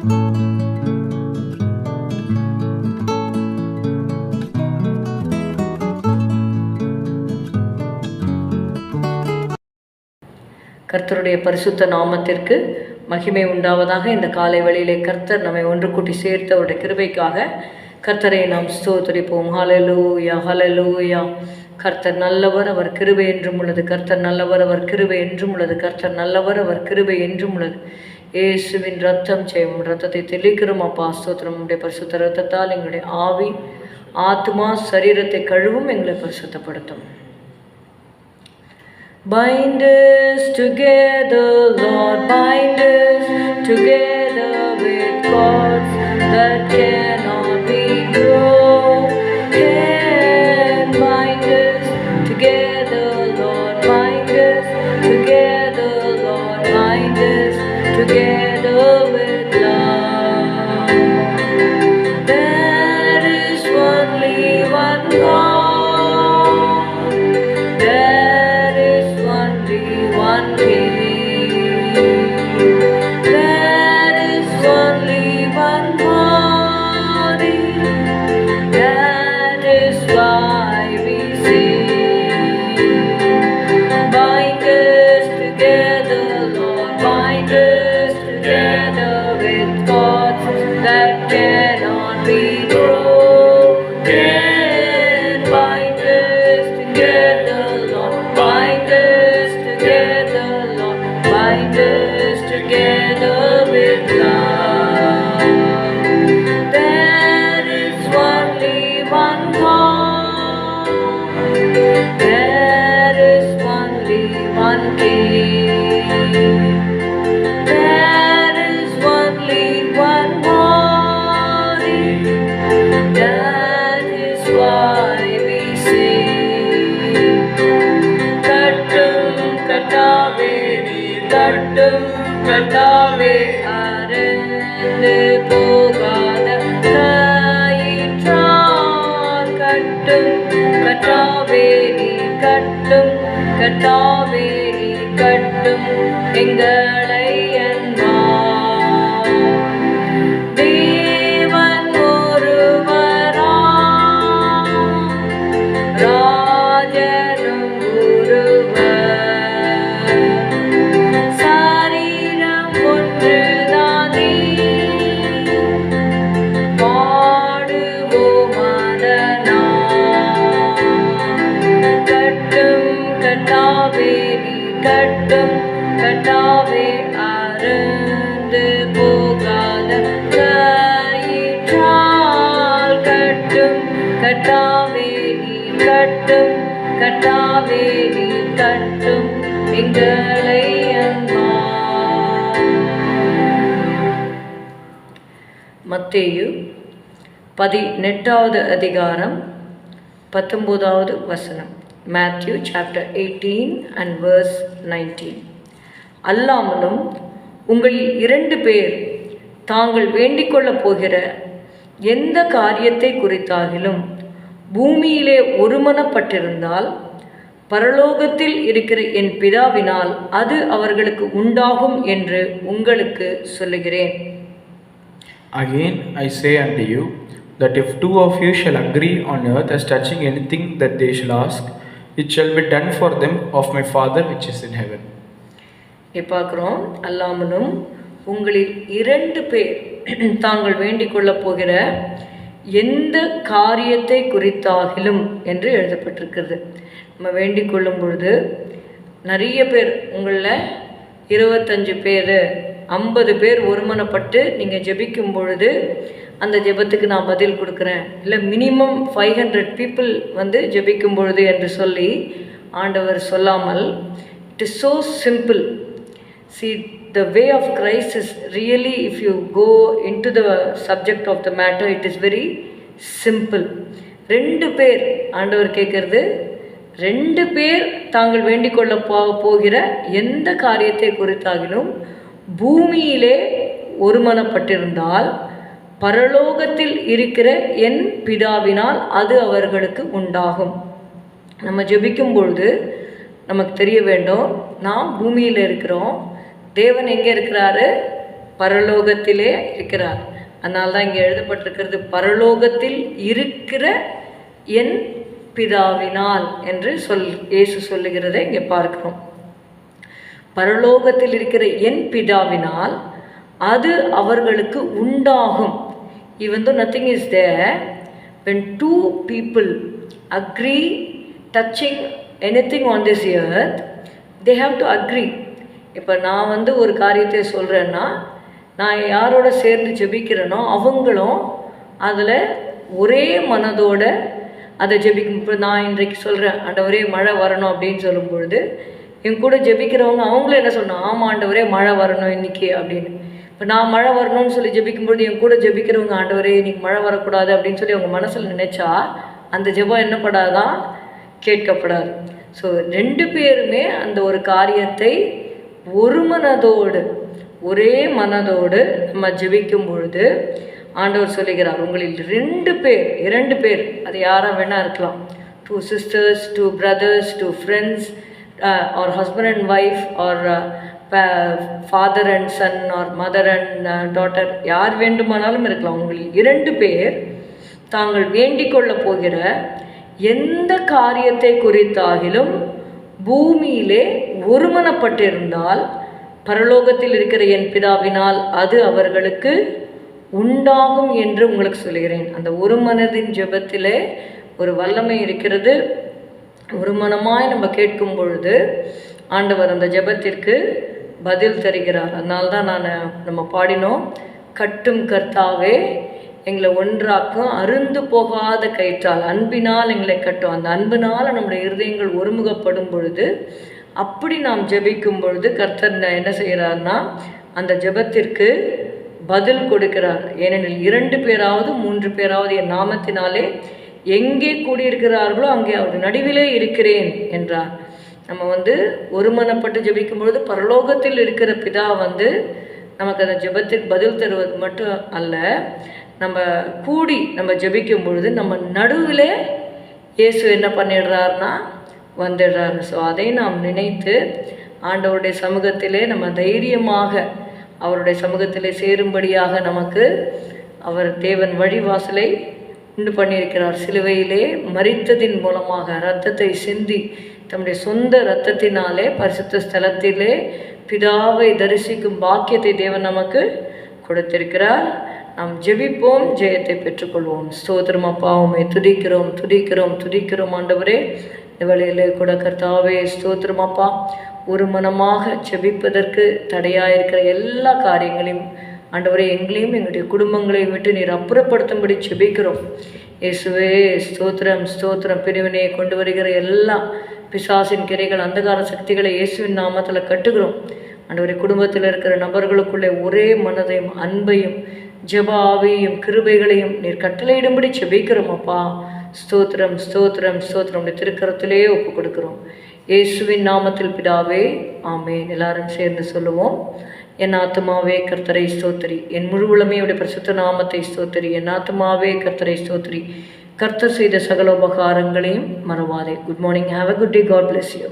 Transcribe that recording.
கர்த்தருடைய பரிசுத்த நாமத்திற்கு மகிமை உண்டாவதாக. இந்த காலை வழியிலே கர்த்தர் நம்மை ஒன்று கூட்டி சேர்த்து அவருடைய கிருபைக்காக கர்த்தரை நாம் ஸ்தோத்தரிப்போம். ஹலலூயா ஹலலூயா கர்த்தர் நல்லவர் அவர் கிருபை என்றும் உள்ளது. கர்த்தர் நல்லவர் அவர் கிருபை என்றும் உள்ளது. கர்த்தர் நல்லவர் அவர் கிருபை என்றும் உள்ளது. യേശുവിൻ രക്തം ചെയ്യും രക്തത്തെ തെളിയിക്കണം അപ്പാ സ്തോത്രം പരിശുദ്ധ രക്തത്താൽ ഞങ്ങളുടെ ആവി ആത്മാ ശരീരത്തെ കഴിവും ഞങ്ങളെ പരിശുദ്ധപ്പെടുത്തും Bind us together, Lord, bind us together with cords that can. கட்டாவே அறந்து போகாத கட்டும் கட்டாவே நீ கட்டும் எங்களை மத்தேயு பதினெட்டாவது அதிகாரம் பத்தொம்போதாவது வசனம். Matthew chapter eighteen and verse nineteen அல்லாமலும் உங்களில் இரண்டு பேர் தாங்கள் வேண்டிக் கொள்ளப் போகிற எந்த காரியத்தை குறித்தாகிலும் பூமியிலே ஒருமனப்பட்டிருந்தால் பரலோகத்தில் இருக்கிற என் பிதாவினால் அது அவர்களுக்கு உண்டாகும் என்று உங்களுக்கு சொல்லுகிறேன் Again I say unto you, that if two of you shall agree on earth as touching anything that they shall ask, it shall be done for them of my Father which is in heaven. இங்கே பார்க்குறோம் அல்லாமலும் உங்களில் இரண்டு பேர் தாங்கள் வேண்டிக் கொள்ளப் போகிற எந்த காரியத்தை குறித்தாகிலும் என்று எழுதப்பட்டிருக்கிறது. நம்ம வேண்டிக் கொள்ளும் பொழுது நிறைய பேர் உங்களில் இருபத்தஞ்சு பேர் ஐம்பது பேர் ஒருமனப்பட்டு நீங்கள் ஜெபிக்கும் பொழுது அந்த ஜெபத்துக்கு நான் பதில் கொடுக்குறேன். இல்லை மினிமம் ஃபைவ் ஹண்ட்ரட் பீப்புள் வந்து ஜெபிக்கும் பொழுது என்று சொல்லி ஆண்டவர் சொல்லாமல் it is so simple see the way of Christ is really, if you go into the subject of the matter, it is very simple. ரெண்டு பேர் ஆண்டவர் கேட்கறது ரெண்டு பேர் தாங்கள் வேண்டிக் கொள்ள போ போகிற எந்த காரியத்தை குறித்தாகிலும் பூமியிலே ஒருமனப்பட்டிருந்தால் பரலோகத்தில் இருக்கிற என் பிதாவினால் அது அவர்களுக்கு உண்டாகும் நம்ம ஜெபிக்கும் பொழுது நமக்கு தெரிய வேண்டும் நாம் பூமியில் இருக்கிறோம் தேவன் எங்கே இருக்கிறாரு? பரலோகத்திலே இருக்கிறார். அதனால தான் இங்கே எழுதப்பட்டிருக்கிறது பரலோகத்தில் இருக்கிற என் பிதாவினால் என்று சொல் இயேசு சொல்லுகிறதை இங்கே பார்க்கிறோம். பரலோகத்தில் இருக்கிற என் பிதாவினால் அது அவர்களுக்கு உண்டாகும். Even nothing is is when two people agree touching anything on this earth they have to agree இப்போ நான் வந்து ஒரு காரியத்தை சொல்கிறேன்னா நான் யாரோட சேர்ந்து ஜெபிக்கிறேனோ அவங்களும் அதில் ஒரே மனதோட அதை ஜெபிக்கும். இப்போ நான் இன்றைக்கு சொல்கிறேன் ஆண்டவரே மழை வரணும் அப்படின்னு சொல்லும் பொழுது என் கூட ஜெபிக்கிறவங்க அவங்களும் என்ன சொன்னாங்க ஆமாம் ஆண்டவரே மழை வரணும் இன்னைக்கு அப்படின்னு. இப்போ நான் மழை வரணும்னு சொல்லி ஜெபிக்கும்பொழுது என் கூட ஜெபிக்கிறவங்க ஆண்டவரே இன்னைக்கு மழை வரக்கூடாது அப்படின்னு சொல்லி அவங்க மனசில் நினைச்சா அந்த ஜெபம் என்னப்படாதான் கேட்கப்படாது. ஸோ ரெண்டு பேருமே அந்த ஒரு காரியத்தை ஒரு மனதோடு ஒரே மனதோடு நம்ம ஜெபிக்கும் பொழுது ஆண்டவர் சொல்லுகிறார் உங்களில் ரெண்டு பேர் இரண்டு பேர் அது யாராக வேணால் இருக்கலாம். Two sisters two brothers two friends or husband and wife or father and son or mother and daughter யார் வேண்டுமானாலும் இருக்கலாம். உங்களில் இரண்டு பேர் தாங்கள் வேண்டிக் கொள்ளப் போகிற எந்த காரியத்தை குறித்தாகிலும் பூமியிலே ஒருமனப்பட்டிருந்தால் பரலோகத்தில் இருக்கிற என் பிதாவினால் அது அவர்களுக்கு உண்டாகும் என்று உங்களுக்கு சொல்கிறேன் அந்த ஒரு மனதின் ஜெபத்திலே ஒரு வல்லமை இருக்கிறது. ஒரு மனமாய் நம்ம கேட்கும் பொழுது ஆண்டவர் அந்த ஜெபத்திற்கு பதில் தருகிறார். அதனால தான் நான் நம்ம பாடினோம் கட்டும் கர்த்தாவே எங்களை ஒன்றாக்கும் அருந்து போகாத கயிற்றால் அன்பினால் எங்களை கட்டும். அந்த அன்பினால் நம்முடைய இருதயங்கள் ஒருமுகப்படும் பொழுது அப்படி நாம் ஜெபிக்கும் பொழுது கர்த்தர் என்ன செய்கிறார்னா அந்த ஜெபத்திற்கு பதில் கொடுக்கிறார். ஏனெனில் இரண்டு பேராவது மூன்று பேராவது என் நாமத்தினாலே எங்கே கூடியிருக்கிறார்களோ அங்கே அவர் நடுவிலே இருக்கிறேன் என்றார். நம்ம வந்து ஒருமனப்பட்டு ஜெபிக்கும் பொழுது பரலோகத்தில் இருக்கிற பிதா வந்து நமக்கு அந்த ஜெபத்திற்கு பதில் தருவது மட்டும் அல்ல நம்ம கூடி நம்ம ஜெபிக்கும் பொழுது நம்ம நடுவிலே இயேசு என்ன பண்ணிடுறாருன்னா வந்துடுறாரு. ஸோ அதை நாம் நினைத்து ஆண்டவருடைய சமூகத்திலே நம்ம தைரியமாக அவருடைய சமூகத்திலே சேரும்படியாக நமக்கு அவர் தேவன் வழிவாசலை உண்டு பண்ணியிருக்கிறார். சிலுவையிலே மறித்ததின் மூலமாக இரத்தத்தை சிந்தி தம்முடைய சொந்த இரத்தத்தினாலே பரிசுத்த ஸ்தலத்திலே பிதாவை தரிசிக்கும் பாக்கியத்தை தேவன் நமக்கு கொடுத்திருக்கிறார். நாம் ஜெபிப்போம் ஜெயத்தை பெற்றுக்கொள்வோம். ஸ்தோத்திரம் அப்பா துதிக்கிறோம் துதிக்கிறோம் துதிக்கிறோம் ஆண்டவரே. இந்த கூட கர்த்தாவே ஸ்தோத்திரமாப்பா ஒரு மனமாக ஜெபிப்பதற்கு தடையாயிருக்கிற எல்லா காரியங்களையும் ஆண்டவரை எங்களையும் எங்களுடைய குடும்பங்களையும் விட்டு நீர் அப்புறப்படுத்தும்படி செபிக்கிறோம் இயேசுவே ஸ்தோத்திரம் ஸ்தோத்திரம். பிரிவினையை கொண்டு வருகிற எல்லா பிசாசின் கிரைகள் அந்தகார சக்திகளை இயேசுவின் நாமத்தில் கட்டுகிறோம். ஆண்டவரை குடும்பத்தில் இருக்கிற நபர்களுக்குள்ளே ஒரே மனதையும் அன்பையும் ஜபாவையும் கிருபைகளையும் நீர் கட்டளையிடும்படி செபிக்கிறோம் அப்பா. ஸ்தோத்திரம் ஸ்தோத்திரம் ஸ்தோத்திரம். திருக்கரத்திலேயே ஒப்பு கொடுக்குறோம். இயேசுவின் நாமத்தில் பிதாவே ஆமேன். எல்லாரும் சேர்ந்து சொல்லுவோம். என் ஆத்மாவே கர்த்தரை ஸ்தோத்திரி. என் முழு உளமையுடைய பிரசுத்த நாமத்தை ஸ்தோத்திரி. என் ஆத்மாவே கர்த்தரை ஸ்தோத்திரி. கர்த்தர் செய்த சகல உபகாரங்களையும் மறவாதே. Good morning have a good day God bless you